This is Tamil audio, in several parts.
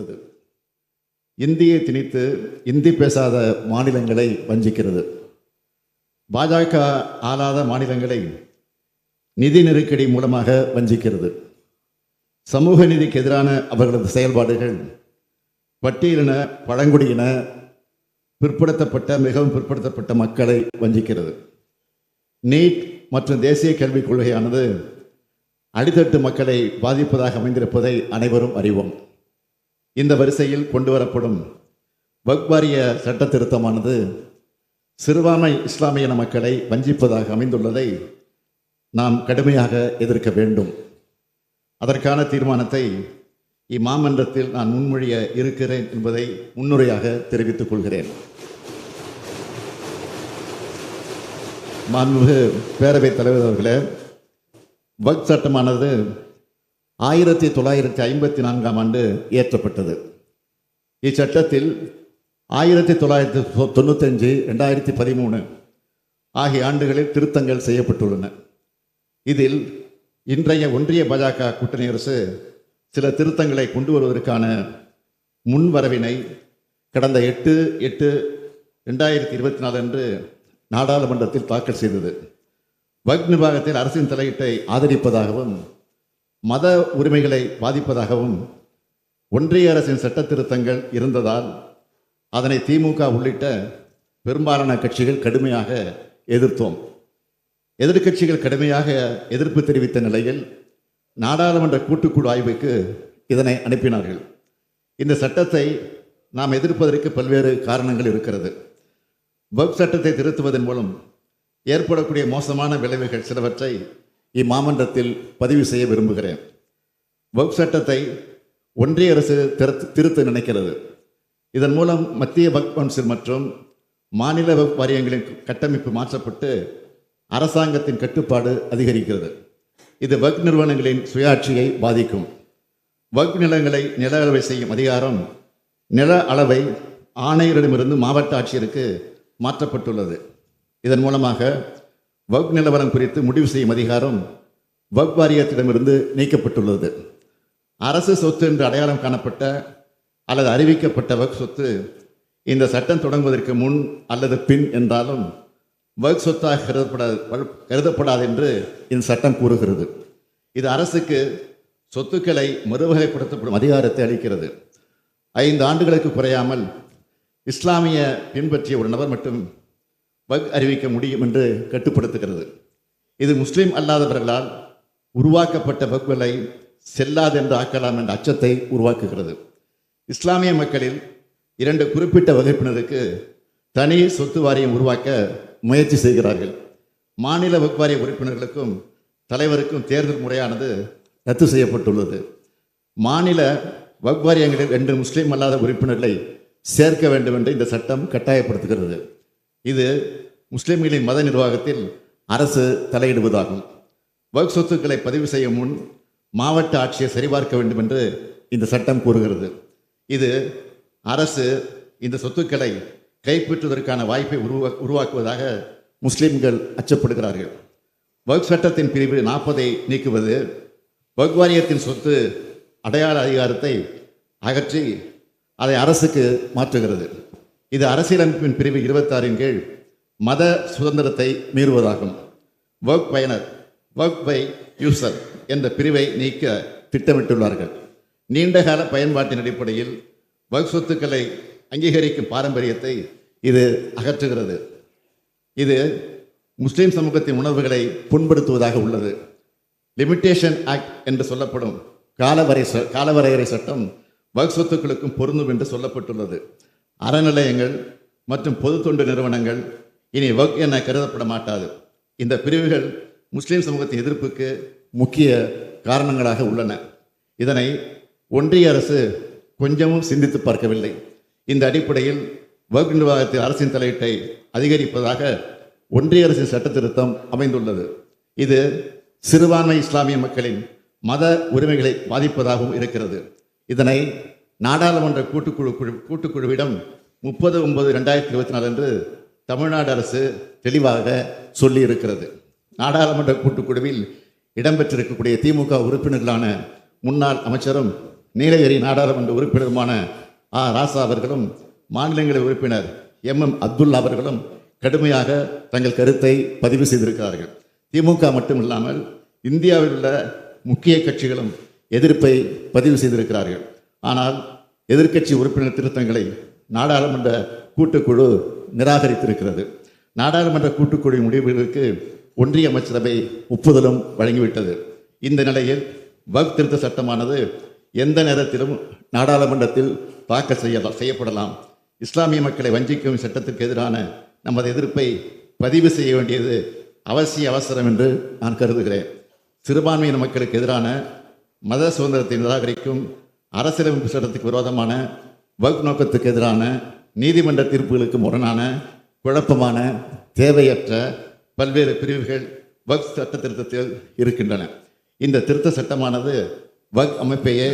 கொடுத்தது இந்தியை திணித்து இந்தி பேசாத மாநிலங்களை வஞ்சிக்கிறது. பாஜக ஆளாத மாநிலங்களை நிதி நெருக்கடி மூலமாக வஞ்சிக்கிறது. சமூக நீதிக்கு எதிரான அவர்களது செயல்பாடுகள் பட்டியலின பழங்குடியின பிற்படுத்தப்பட்ட மிகவும் பிற்படுத்தப்பட்ட மக்களை வஞ்சிக்கிறது. நீட் மற்றும் தேசிய கல்விக் கொள்கையானது அடித்தட்டு மக்களை பாதிப்பதாக அமைந்திருப்பதை அனைவரும் அறிவோம். இந்த வரிசையில் கொண்டு வரப்படும் வக்வாரிய சட்ட திருத்தமானது சிறுபான்மை இஸ்லாமிய மக்களை வஞ்சிப்பதாக அமைந்துள்ளதை நாம் கடுமையாக எதிர்க்க வேண்டும். அதற்கான தீர்மானத்தை இம்மாமன்றத்தில் நான் முன்மொழிய இருக்கிறேன் என்பதை முன்னுரையாக தெரிவித்துக் கொள்கிறேன். மாண்புமிகு பேரவைத் தலைவர் அவர்களே வக் சட்டமானது ஆயிரத்தி தொள்ளாயிரத்தி ஐம்பத்தி நான்காம் ஆண்டு இயற்றப்பட்டது. இச்சட்டத்தில் ஆயிரத்தி தொள்ளாயிரத்தி தொ- தொண்ணூத்தஞ்சு ரெண்டாயிரத்தி பதிமூணு ஆகிய ஆண்டுகளில் திருத்தங்கள் செய்யப்பட்டுள்ளன. இதில் இன்றைய ஒன்றிய பாஜக கூட்டணி அரசு சில திருத்தங்களை கொண்டு வருவதற்கான முன்வரவினை கடந்த எட்டு எட்டு ரெண்டாயிரத்தி இருபத்தி நாலு அன்று நாடாளுமன்றத்தில் தாக்கல் செய்தது. வக் நிர்வாகத்தில் அரசின் தலையீட்டை ஆதரிப்பதாகவும் மத உரிமைகளை பாதிப்பதாகவும் ஒன்றிய அரசின் சட்ட திருத்தங்கள் இருந்ததால் அதனை திமுக உள்ளிட்ட பெரும்பாலான கட்சிகள் கடுமையாக எதிர்த்தோம். எதிர்க்கட்சிகள் கடுமையாக எதிர்ப்பு தெரிவித்த நிலையில் நாடாளுமன்ற கூட்டுக்குழு ஆய்வுக்கு இதனை அனுப்பினார்கள். இந்த சட்டத்தை நாம் எதிர்ப்பதற்கு பல்வேறு காரணங்கள் இருக்கிறது. வெப் சட்டத்தை திருத்துவதன் மூலம் ஏற்படக்கூடிய மோசமான விளைவுகள் சிலவற்றை இம்மாமன்றத்தில் பதிவு செய்ய விரும்புகிறேன். வகுப்பு சட்டத்தை ஒன்றிய அரசு திருத்த திருத்த நினைக்கிறது. இதன் மூலம் மத்திய வக்ஃப் கவுன்சில் மற்றும் மாநில வகுப்பு வாரியங்களின் கட்டமைப்பு மாற்றப்பட்டு அரசாங்கத்தின் கட்டுப்பாடு அதிகரிக்கிறது. இது வகுப்பு நிறுவனங்களின் சுயாட்சியை பாதிக்கும். வகுப்பு நிலங்களை நில அளவை செய்யும் அதிகாரம் நில அளவை ஆணையரிடமிருந்து மாவட்ட ஆட்சியருக்கு மாற்றப்பட்டுள்ளது. இதன் மூலமாக வக் நிலவரம் குறித்து முடிவு செய்யும் அதிகாரம் வக் வாரியத்திடமிருந்து நீக்கப்பட்டுள்ளது. அரசு சொத்து என்று அடையாளம் காணப்பட்ட அல்லது அறிவிக்கப்பட்ட வக் சொத்து இந்த சட்டம் தொடங்குவதற்கு முன் அல்லது பின் என்றாலும் வக் சொத்தாக கருதப்படாது கருதப்படாது என்று இந்த சட்டம் கூறுகிறது. இது அரசுக்கு சொத்துக்களை மறுவகைப்படுத்தப்படும் அதிகாரத்தை அளிக்கிறது. ஐந்து ஆண்டுகளுக்கு குறையாமல் இஸ்லாமிய பின்பற்றிய ஒரு நபர் மட்டும் அறிவிக்க முடியும் என்று கட்டுப்படுத்துகிறது. இது முஸ்லீம் அல்லாதவர்களால் உருவாக்கப்பட்ட வகுப்புகளை செல்லாது என்று ஆக்கலாம் என்ற அச்சத்தை உருவாக்குகிறது. இஸ்லாமிய மக்களில் இரண்டு குறிப்பிட்ட வகுப்பினருக்கு தனி சொத்து வாரியம் உருவாக்க முயற்சி செய்கிறார்கள். மாநில வக் வாரிய உறுப்பினர்களுக்கும் தலைவருக்கும் தேர்தல் முறையானது ரத்து செய்யப்பட்டுள்ளது. மாநில வக் வாரியங்களில் ரெண்டு முஸ்லீம் அல்லாத உறுப்பினர்களை சேர்க்க வேண்டும் என்று இந்த சட்டம் கட்டாயப்படுத்துகிறது. இது முஸ்லிம்களின் மத நிர்வாகத்தில் அரசு தலையிடுவதாகும். வகு சொத்துக்களை பதிவு செய்யும் முன் மாவட்ட ஆட்சியை சரிபார்க்க வேண்டும் என்று இந்த சட்டம் கூறுகிறது. இது அரசு இந்த சொத்துக்களை கைப்பற்றுவதற்கான வாய்ப்பை உருவா உருவாக்குவதாக முஸ்லிம்கள் அச்சப்படுகிறார்கள். வகு சட்டத்தின் பிரிவு நாற்பதை நீக்குவது வக் வாரியத்தின் சொத்து அடையாள அதிகாரத்தை அகற்றி அதை அரசுக்கு மாற்றுகிறது. இது அரசியலமைப்பின் பிரிவு இருபத்தாறின் கீழ் மத சுதந்திரத்தை மீறுவதாகும். வக் பயனர் வக் பை யூசர் என்ற பிரிவை நீக்க திட்டமிட்டுள்ளார்கள். நீண்டகால பயன்பாட்டின் அடிப்படையில் வக் சொத்துக்களை அங்கீகரிக்கும் பாரம்பரியத்தை இது அகற்றுகிறது. இது முஸ்லீம் சமூகத்தின் உணர்வுகளை புண்படுத்துவதாக உள்ளது. லிமிட்டேஷன் ஆக்ட் என்று சொல்லப்படும் காலவரை ச- காலவரையறை சட்டம் வக் சொத்துக்களுக்கும் பொருந்தும் என்று சொல்லப்பட்டுள்ளது. அறநிலையங்கள் மற்றும் பொது தொண்டு நிறுவனங்கள் இனி வக் என கருதப்பட மாட்டாது. இந்த பிரிவுகள் முஸ்லீம் சமூகத்தின் எதிர்ப்புக்கு முக்கிய காரணங்களாக உள்ளன. இதனை ஒன்றிய அரசு கொஞ்சமும் சிந்தித்து பார்க்கவில்லை. இந்த அடிப்படையில் வக் நிர்வாகத்தில் அரசின் தலையீட்டை அதிகரிப்பதாக ஒன்றிய அரசின் சட்ட திருத்தம் அமைந்துள்ளது. இது சிறுபான்மை இஸ்லாமிய மக்களின் மத உரிமைகளை பாதிப்பதாகவும் இருக்கிறது. இதனை நாடாளுமன்ற கூட்டுக்குழு குழு கூட்டுக்குழுவிடம் முப்பது ஒன்பது ரெண்டாயிரத்தி இருபத்தி நாலு அன்று தமிழ்நாடு அரசு தெளிவாக சொல்லியிருக்கிறது. நாடாளுமன்ற கூட்டுக்குழுவில் இடம்பெற்றிருக்கக்கூடிய திமுக உறுப்பினர்களான முன்னாள் அமைச்சரும் நீலகிரி நாடாளுமன்ற உறுப்பினருமான ஆ. ராசா அவர்களும் மாநிலங்களவை உறுப்பினர் எம். எம். அப்துல்லா அவர்களும் கடுமையாக தங்கள் கருத்தை பதிவு செய்திருக்கிறார்கள். திமுக மட்டுமில்லாமல் இந்தியாவில் உள்ள முக்கிய கட்சிகளும் எதிர்ப்பை பதிவு செய்திருக்கிறார்கள். ஆனால் எதிர்க்கட்சி உறுப்பினர் திருத்தங்களை நாடாளுமன்ற கூட்டுக்குழு நிராகரித்திருக்கிறது. நாடாளுமன்ற கூட்டுக்குழு முடிவுகளுக்கு ஒன்றிய அமைச்சரவை ஒப்புதலும் வழங்கிவிட்டது. இந்த நிலையில் வக் திருத்த சட்டமானது எந்த நேரத்திலும் நாடாளுமன்றத்தில் தாக்கல் செய்ய செய்யப்படலாம். இஸ்லாமிய மக்களை வஞ்சிக்கும் சட்டத்திற்கு எதிரான நமது எதிர்ப்பை பதிவு செய்ய வேண்டியது அவசிய அவசரம் என்று நான் கருதுகிறேன். சிறுபான்மையின மக்களுக்கு எதிரான மத சுதந்திரத்தை நிராகரிக்கும் அரசியலமைப்பு சட்டத்துக்கு விரோதமான வக் நோக்கத்துக்கு எதிரான நீதிமன்ற தீர்ப்புகளுக்கு முரணான குழப்பமான தேவையற்ற பல்வேறு பிரிவுகள் வக் சட்ட திருத்தத்தில் இருக்கின்றன. இந்த திருத்த சட்டமானது வக் அமைப்பையே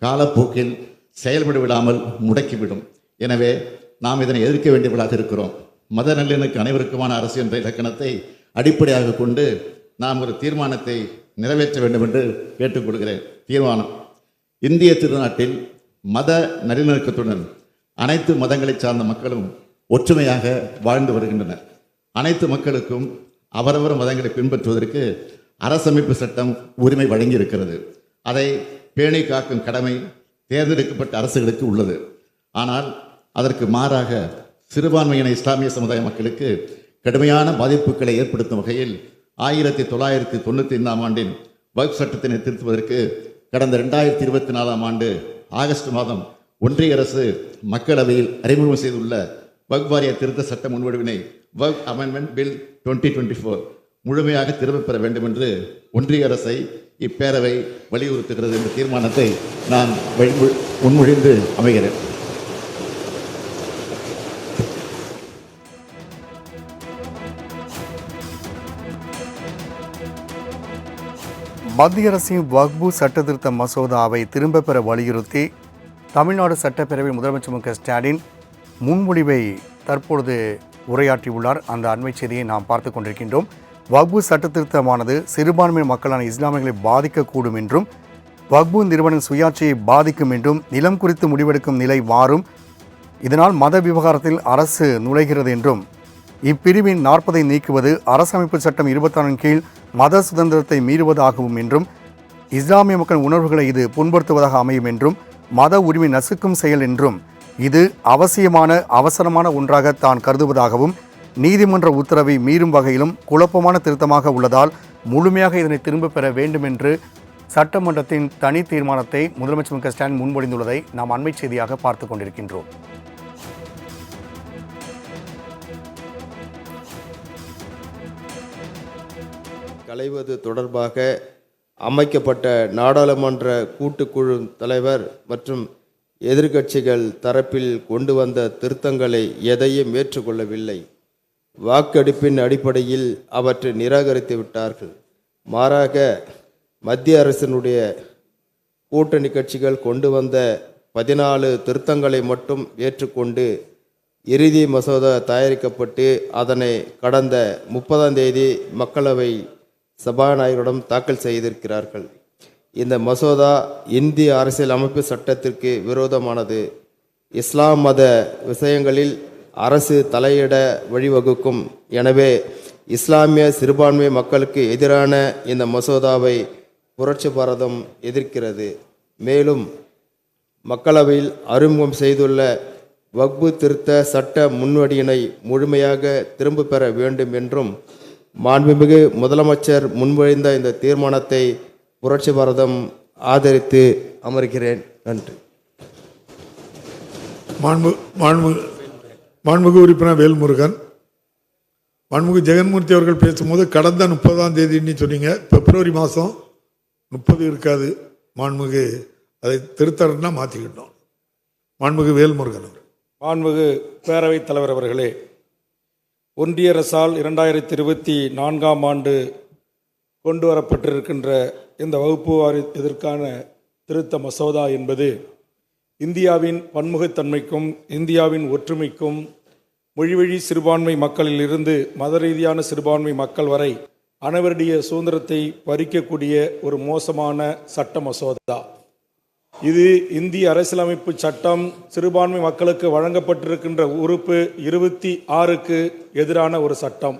காலப்போக்கில் செயல்பட விடாமல் முடக்கிவிடும். எனவே நாம் இதனை எதிர்க்க வேண்டியவர்களாக இருக்கிறோம். மத நல்லினுக்கு அனைவருக்குமான அரசு என்ற இலக்கணத்தை அடிப்படையாக கொண்டு நாம் ஒரு தீர்மானத்தை நிறைவேற்ற வேண்டும் என்று கேட்டுக்கொள்கிறேன். தீர்மானம். இந்திய திருநாட்டில் மத நல்லிணக்கத்துடன் அனைத்து மதங்களைச் சார்ந்த மக்களும் ஒற்றுமையாக வாழ்ந்து வருகின்றனர். அனைத்து மக்களுக்கும் அவரவர் மதங்களை பின்பற்றுவதற்கு அரசமைப்பு சட்டம் உரிமை வழங்கியிருக்கிறது. அதை பேணி காக்கும் கடமை தேர்ந்தெடுக்கப்பட்ட அரசுகளுக்கு உள்ளது. ஆனால் அதற்கு மாறாக சிறுபான்மையின இஸ்லாமிய சமுதாய மக்களுக்கு கடுமையான பாதிப்புகளை ஏற்படுத்தும் வகையில் ஆயிரத்தி தொள்ளாயிரத்தி தொண்ணூற்றி ஐந்தாம் ஆண்டின் வகுப்பு சட்டத்தினை திருத்துவதற்கு கடந்த ரெண்டாயிரத்தி இருபத்தி நாலாம் ஆண்டு ஆகஸ்ட் மாதம் ஒன்றிய அரசு மக்களவையில் அறிமுகம் செய்துள்ள வக் வாரிய திருத்த சட்ட முன்வடிவினை Waqf amendment bill twenty twenty four முழுமையாக திரும்பப் பெற வேண்டும் என்று ஒன்றிய அரசை இப்பேரவை வலியுறுத்துகிறது என்ற தீர்மானத்தை நான் வழிமொழி- முன்மொழிந்து அமைகிறேன். மத்திய அரசின் வக்பு சட்டத்திருத்த மசோதாவை திரும்பப் பெற வலியுறுத்தி தமிழ்நாடு சட்டப்பேரவை முதலமைச்சர் மு க ஸ்டாலின் முன்மொழிவை தற்பொழுது உரையாற்றியுள்ளார். அந்த அண்மை செய்தியை நாம் பார்த்து கொண்டிருக்கின்றோம். வக்பு சட்டத்திருத்தமானது சிறுபான்மை மக்களான இஸ்லாமியர்களை பாதிக்கக்கூடும் என்றும் வக்பு நிறுவனம் சுயாட்சியை பாதிக்கும் என்றும் நிலம் குறித்து முடிவெடுக்கும் நிலை மாறும். இதனால் மத விவகாரத்தில் அரசு நுழைகிறது என்றும் இப்பிரிவின் நாற்பதை நீக்குவது அரசமைப்பு சட்டம் இருபத்தாறின் கீழ் மத சுதந்திரத்தை மீறுவதாகவும் என்றும் இஸ்லாமிய மக்கள் உணர்வுகளை இது புண்படுத்துவதாக அமையும் என்றும் மத உரிமை நசுக்கும் செயல் என்றும் இது அவசியமான அவசரமான ஒன்றாக தான் கருதுவதாகவும் நீதிமன்ற உத்தரவை மீறும் வகையிலும் குழப்பமான திருத்தமாக உள்ளதால் முழுமையாக இதனை திரும்பப் பெற வேண்டும் என்று சட்டமன்றத்தின் தனி தீர்மானத்தை முதலமைச்சர் மு க ஸ்டாலின் முன்மொழிந்துள்ளதை நாம் அண்மை செய்தியாக பார்த்து கொண்டிருக்கின்றோம். களைவது தொடர்பாக அமைக்கப்பட்ட நாடாளுமன்ற கூட்டுக்குழு தலைவர் மற்றும் எதிர்க்கட்சிகள் தரப்பில் கொண்டு வந்த திருத்தங்களை எதையும் ஏற்றுக்கொள்ளவில்லை. வாக்கெடுப்பின் அடிப்படையில் அவற்றை நிராகரித்து விட்டார்கள். மாறாக மத்திய அரசினுடைய கூட்டணி கட்சிகள் கொண்டு வந்த பதினாலு திருத்தங்களை மட்டும் ஏற்றுக்கொண்டு இறுதி மசோதா தயாரிக்கப்பட்டு அதனை கடந்த முப்பதாம் தேதி மக்களவை சபாநாயகரிடம் தாக்கல் செய்திருக்கிறார்கள். இந்த மசோதா இந்திய அரசியல் அமைப்பு சட்டத்திற்கு விரோதமானது. இஸ்லாம் மத விஷயங்களில் அரசு தலையிட வழிவகுக்கும். எனவே இஸ்லாமிய சிறுபான்மை மக்களுக்கு எதிரான இந்த மசோதாவை புரட்சி பாரதம் எதிர்க்கிறது. மேலும் மக்களவையில் அறிமுகம் செய்துள்ள வக்பு திருத்த சட்ட முன்வடியினை முழுமையாக திரும்பப் பெற வேண்டும் என்றும் மாண்புமிகு முதலமைச்சர் முன்மொழிந்த இந்த தீர்மானத்தை புரட்சி பாரதம் ஆதரித்து அமர்கிறேன். நன்றி. மாண்பு மாண்பு மாண்புமிகு உறுப்பினர் வேல்முருகன். மாண்புமிகு ஜெகன்மூர்த்தி அவர்கள் பேசும்போது கடந்த முப்பதாம் தேதின்னு சொன்னீங்க. பிப்ரவரி மாதம் முப்பது இருக்காது. மாண்புமிகு அதை திருத்தரன்னா மாற்றிக்கிட்டோம் மாண்புமிகு வேல்முருகன் அவர் மாண்புமிகு பேரவைத் தலைவர் அவர்களே ஒன்றிய அரசால் இரண்டாயிரத்தி இருபத்தி நான்காம் ஆண்டு கொண்டு வரப்பட்டிருக்கின்ற இந்த வகுப்பு இதற்கான திருத்த மசோதா என்பது இந்தியாவின் பன்முகத்தன்மைக்கும் இந்தியாவின் ஒற்றுமைக்கும் மொழிவழி சிறுபான்மை மக்களிலிருந்து மத ரீதியான சிறுபான்மை மக்கள் வரை அனைவருடைய சுதந்திரத்தை பறிக்கக்கூடிய ஒரு மோசமான சட்ட மசோதா. இது இந்திய அரசியலமைப்பு சட்டம் சிறுபான்மை மக்களுக்கு வழங்கப்பட்டிருக்கின்ற உறுப்பு இருபத்தி ஆறுக்கு எதிரான ஒரு சட்டம்.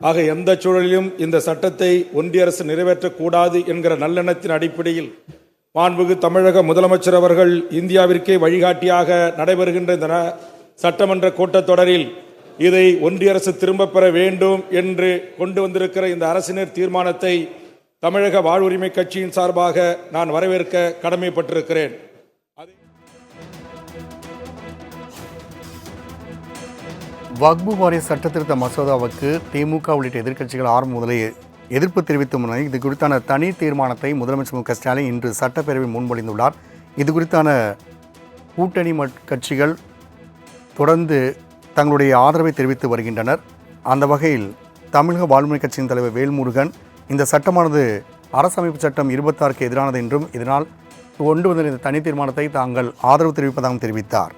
ஆக எந்த சூழலிலும் இந்த சட்டத்தை ஒன்றிய அரசு நிறைவேற்றக்கூடாது என்கிற நல்லெண்ணத்தின் அடிப்படையில் மாண்புகு தமிழக முதலமைச்சர் அவர்கள் இந்தியாவிற்கே வழிகாட்டியாக நடைபெறுகின்ற இந்த சட்டமன்ற கூட்டத்தொடரில் இதை ஒன்றிய அரசு திரும்பப் பெற வேண்டும் என்று கொண்டு வந்திருக்கிற இந்த அரசினர் தீர்மானத்தை தமிழக வாழ்வுரிமை கட்சியின் சார்பாக நான் வரவேற்க கடமைப்பட்டிருக்கிறேன். வக்பு வாரிய சட்டத்திருத்த மசோதாவுக்கு திமுக உள்ளிட்ட எதிர்க்கட்சிகள் ஆரம்ப முதலே எதிர்ப்பு தெரிவித்த முன்னணி இது குறித்தான தனி தீர்மானத்தை முதலமைச்சர் மு க ஸ்டாலின் இன்று சட்டப்பேரவை முன்மொழிந்துள்ளார். இது குறித்தான கூட்டணி மட்- கட்சிகள் தொடர்ந்து தங்களுடைய ஆதரவை தெரிவித்து வருகின்றனர். அந்த வகையில் தமிழக வாழ்முறை கட்சியின் தலைவர் வேல்முருகன் இந்த சட்டமானது அரசமைப்பு சட்டம் இருபத்தாறுக்கு எதிரானது என்றும் இதனால் கொண்டு வந்த இந்த தனி தீர்மானத்தை தாங்கள் ஆதரவு தெரிவிப்பதாகவும் தெரிவித்தார்.